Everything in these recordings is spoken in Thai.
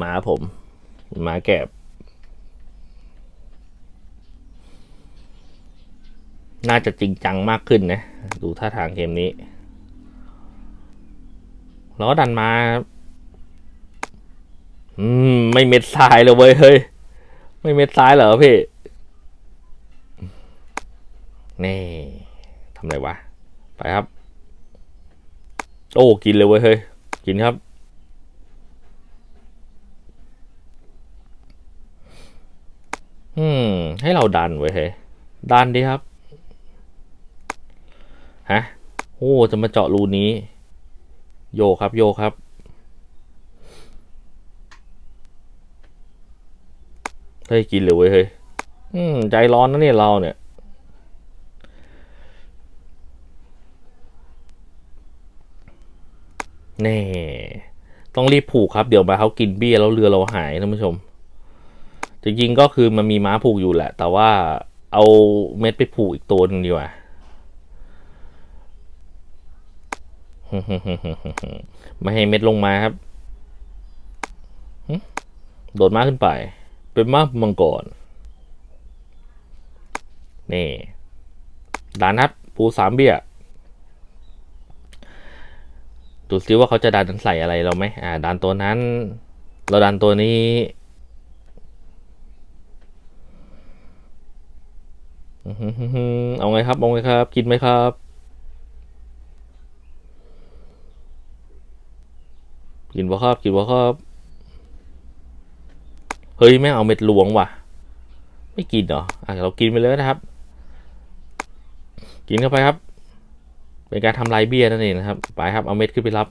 หมาผมหมาแกบน่าจะจริงจังมากขึ้นนะ ดูท่าทางเกมนี้ แล้วดันมา อืม ไม่เม็ดซ้ายเลยเว้ยเฮ้ย ไม่เม็ดซ้ายเหรอพี่ นี่ทำไรวะ ไปครับ โอ้ กินเลยเว้ยเฮ้ย กินครับ อืม ให้เราดันไว้ยเฮ้ดันดีครับ ฮะ โอ้ จะมาเจาะรูนี้ โยครับ โยครับ เฮ้ย กินเลยเว้ยเฮ้ย อืม ใจร้อนนะเนี่ยเราเนี่ยแน่ ต้องรีบผูกครับ เดี๋ยวมาเขากินเบี้ยแล้วเรือเราหายท่านผู้ชม จริงๆก็คือมันมีม้าผูกอยู่แหละ แต่ว่าเอาเม็ดไปผูกอีกตัวหนึ่งดีกว่าไม่ให้เม็ดลงมาครับ โดดม้าขึ้นไป เป็นม้ามังกร นี่ดานัดปูสามเบี้ยดูซิว่าเขาจะดันใส่อะไรเราไหมอ่าดันตัวนั้น เราดันตัวนี้ อื้อหือหือหือ เอาไงครับ เอาไงครับ กินไหมครับ กินบ่ครับ กินบ่ครับ เฮ้ย แม่เอาเม็ดหลวงว่ะ ไม่กินเหรอ อะเรากินไปเลยนะครับ กินเข้าไปครับ เป็นการทำลายเบี้ยนั่นเองนะครับ ไปครับ เอาเม็ดขึ้นไปรับ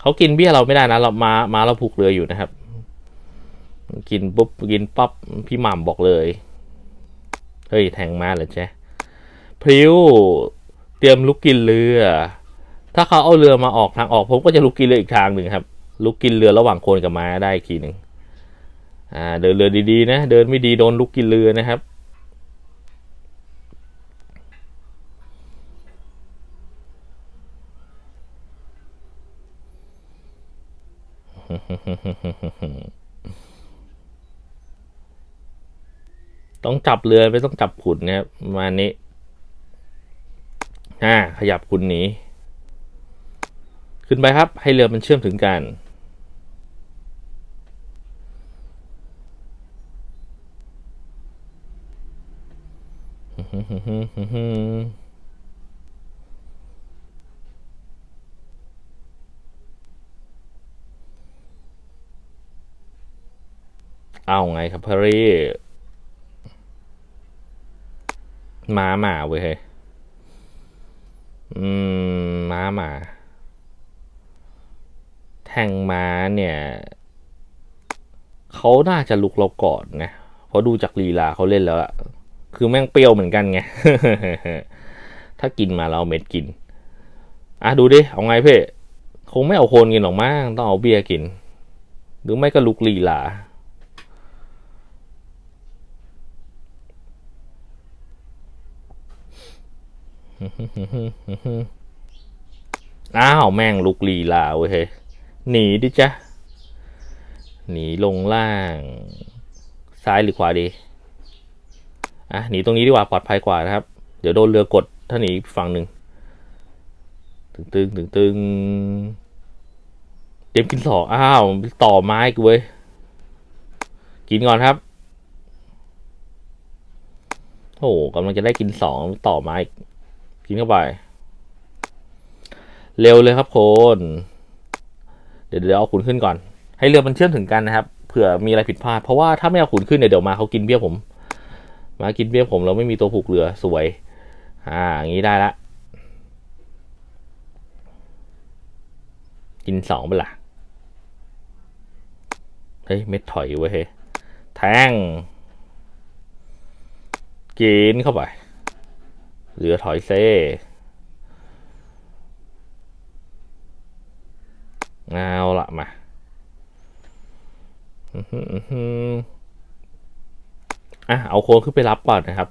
เขากินเบี้ยเราไม่ได้นะ เรามามาเราผูกเรืออยู่นะครับกินปุ๊บกินปั๊บพี่หม่ำบอกเลย เฮ้ย แทงมาเหรอเจ๊พริ้วเตรียมลุกกินเรือ ถ้าเขาเอาเรือมาออกทางออก ผมก็จะลุกกินเรืออีกทางหนึ่งครับ ลุกกินเรือระหว่างคนกับม้าได้อีกทีหนึ่งอ่า เดินเรือดีๆนะ เดินไม่ดีโดนลุกกินเรือนะครับ ต้องจับเรือไม่ต้องจับขุนนะครับมานี้อ่าขยับขุนหนีขึ้นไปครับ ให้เรือมันเชื่อมถึงกันเอาไงครับพารี ม้าหมาเว้ยเฮ้ยอืมม้าหมา แทงม้าเนี่ยเขาน่าจะลุกเราก่อนนะเพราะดูจากลีลาเขาเล่นแล้วอะคือแม่งเปรี้ยวเหมือนกันไง ถ้ากินมาเราเอาเม็ดกิน อะดูดิ เอาไงเพ่คงไม่เอาโคนกินหรอกมั้งต้องเอาเบียร์กิน หรือไม่ก็ลุกลีลา อ้าวแม่งลุกลีลาเว้ยหนีดิจ้ะหนีลงล่าง ซ้ายหรือขวาดีอะหนีตรงนี้ดีกว่าปลอดภัยกว่านะครับ เดี๋ยวโดนเรือกดถ้าหนีฝั่งหนึ่งตึงตึงตึงตึงเตรียมกินสองอ้าว ต่อไม้กูเว้ยกินก่อนครับโอ้กำลังจะได้กินสองต่อไม้อี กินเข้าไป เร็วเลยครับโคน เดี๋ยวเดี๋ยวเอาขุนขึ้นก่อน ให้เรือมันเชื่อมถึงกันนะครับ เผื่อมีอะไรผิดพลาด เพราะว่าถ้าไม่เอาขุนขึ้นเนี่ยเดี๋ยวมาเขากินเบี้ยผม มากินเบี้ยผมเราไม่มีตัวผูกเรือสวย อ่าอย่างนี้ได้ละ กินสองไปละเฮ้ยเม็ดถอยเว้ยเฮ้ยแทงกินเข้าไป เรือถอยเซ่เอาละมาอื้มอื้มอะเอาโคนขึ้นไปรับก่อนนะครับ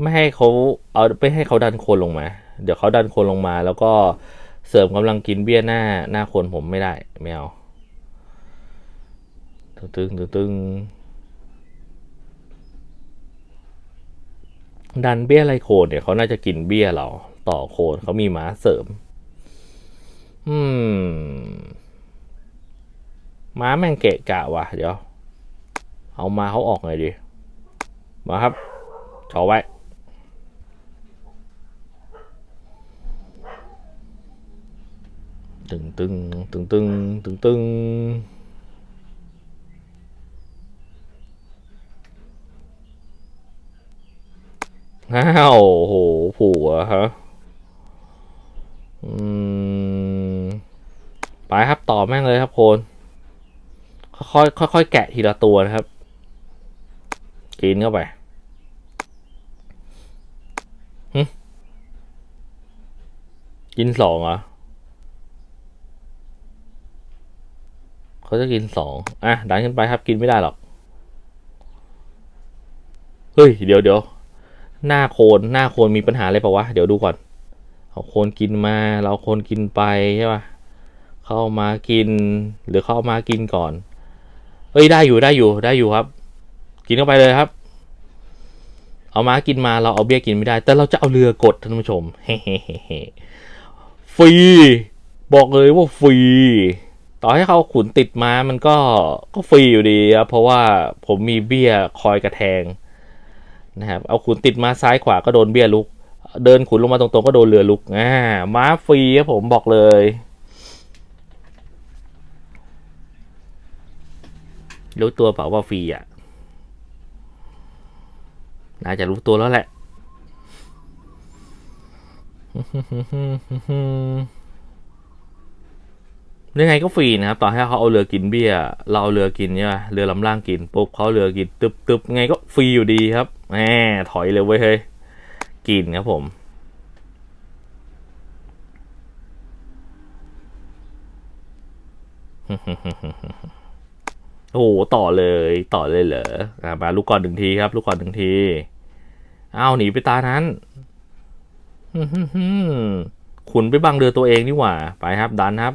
ไม่ให้เขาเอาไม่ให้เขาดันโคนลงมา เดี๋ยวเขาดันโคนลงมา แล้วก็เสริมกำลังกินเบี้ยหน้าหน้าโคนผมไม่ได้ ไม่เอาตึงตึงตึง ดันเบี้ยไรโคนเนี่ยเขาน่าจะกินเบี้ยเราต่อโคนเขามีม้าเสริม อืม ม้าแม่งเกะกะว่ะ เดี๋ยว เอามาเขาออกไงดี มาครับชอไว้ ตึงตึงตึงตึงตึงตึง อ้าวโหผัวฮะอืมไปครับต่อแม่งเลยครับโคนค่อยค่อยแกะทีละตัวนะครับ กินเข้าไปกินสองเหรอเขาจะกินสองอะดันขึ้นไปครับกินไม่ได้หรอก เฮ้ย เดี๋ยวเดี๋ยว หน้าโคนหน้าโคนมีปัญหาอะไรปะวะ เดี๋ยวดูก่อน เอาโคนกินมา เราโคนกินไปใช่ปะเข้ามากิน หรือเข้ามากินก่อน เอ้ยได้อยู่ได้อยู่ได้อยู่ครับ กินเข้าไปเลยครับ เอามากินมาเราเอาเบี้ยกินไม่ได้ แต่เราจะเอาเรือกดท่านผู้ชมเฮ้ฟรีบอกเลยว่าฟรีต่อให้เขาขุนติดมามันก็ก็ฟรีอยู่ดีครับเพราะว่าผมมีเบี้ยคอยกระแทง นะครับเอาขุนติดมาซ้ายขวาก็โดนเบี้ยลุก เดินขุนลงมาตรงๆก็โดนเรือลุกอ่าม้าฟรีครับผมบอกเลยรู้ตัวเปล่าว่าฟรีอะ น่าจะรู้ตัวแล้วแหละ ยังไงก็ฟรีนะครับ ต่อให้เขาเอาเรือกินเบี้ย เราเอาเรือกินใช่ไหมเรือลำล่างกินปุ๊บเขาเรือกินตึบตึบไงก็ฟรีอยู่ดีครับ แหมถอยเลยเว้ยเฮ้ยกินครับผม โอ้โหต่อเลยต่อเลยเหรอมาลูกก่อนหนึ่งทีครับ ลูกก่อนหนึ่งทีอ้าวหนีไปตานั้นขุนไปบังเรือตัวเองนี่หว่า ไปครับ ดันครับ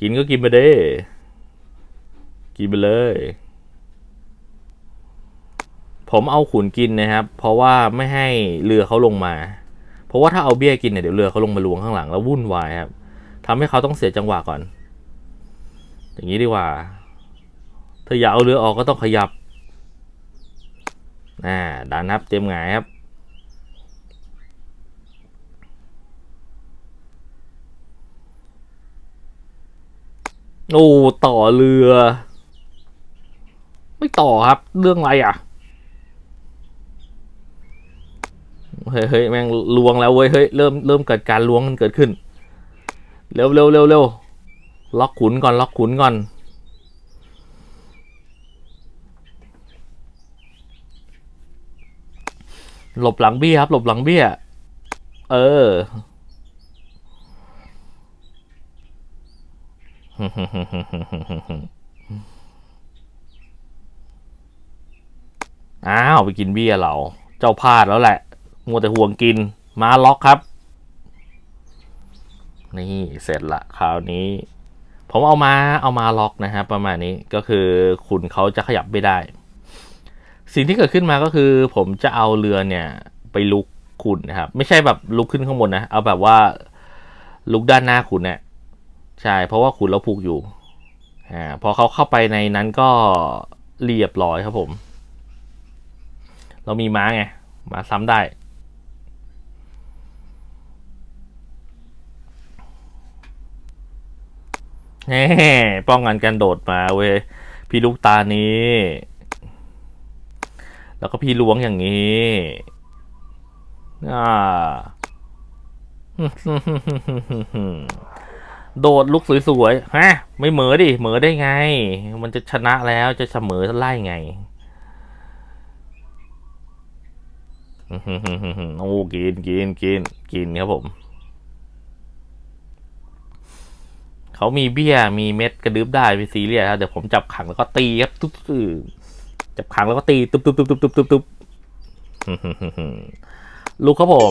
กินก็กินไปเด้ กินไปเลย ผมเอาขุนกินนะครับ เพราะว่าไม่ให้เรือเขาลงมา เพราะว่าถ้าเอาเบี้ยกินเนี่ยเดี๋ยวเรือเขาลงมาลวงข้างหลังแล้ววุ่นวายครับทำให้เขาต้องเสียจังหวะก่อน อย่างนี้ดีกว่า ถ้าอยากเอาเรือออกก็ต้องขยับอ่าดันครับเตรียมหงายครับ โอ้ ต่อเรือ ไม่ต่อครับ เรื่องอะไรอะ เฮ้ยเฮ้ยแม่งลวงแล้วเว้ยเฮ้ยเริ่มเริ่มเกิดการล้วงกันเกิดขึ้น เร็วเร็วเร็วเร็วล็อกขุนก่อนล็อกขุนก่อนหลบหลังเบี้ยครับ หลบหลังเบี้ย เอออ้าว ไปกินเบี้ยเรา เจ้าพลาดแล้วแหละ มัวแต่ห่วงกินมาล็อกครับ นี่เสร็จละคราวนี้ ผมเอามาเอามาล็อกนะครับประมาณนี้ก็คือขุนเขาจะขยับไม่ได้ สิ่งที่เกิดขึ้นมาก็คือ ผมจะเอาเรือเนี่ย ไปลุกขุนนะครับ ไม่ใช่แบบลุกขึ้นข้างบนนะ เอาแบบว่าลุกด้านหน้าขุนเนี่ยใช่ เพราะว่าขุนเราผูกอยู่อ่าพอเขาเข้าไปในนั้นก็เรียบร้อยครับผม เรามีม้าไงม้าซ้ำได้ แหมป้องกันการโดดมาเว้ยพี่ลูกตานี้ แล้วก็พี่ล้วงอย่างนี้อ่าโดดลุกสวยๆ ฮะ ไม่เหมอดิ เหมอได้ไง มันจะชนะแล้วจะเสมอไล่ไงโอ้กินกินกินกินครับผม เขามีเบี้ยมีเม็ดกระดึบได้เป็นซีเรียสครับเดี๋ยวผมจับขังแล้วก็ตีครับตุ๊บจับขังแล้วก็ตีตุ๊บตุ๊บตุ๊บตุ๊บตุ๊บตุ๊บลูกครับผม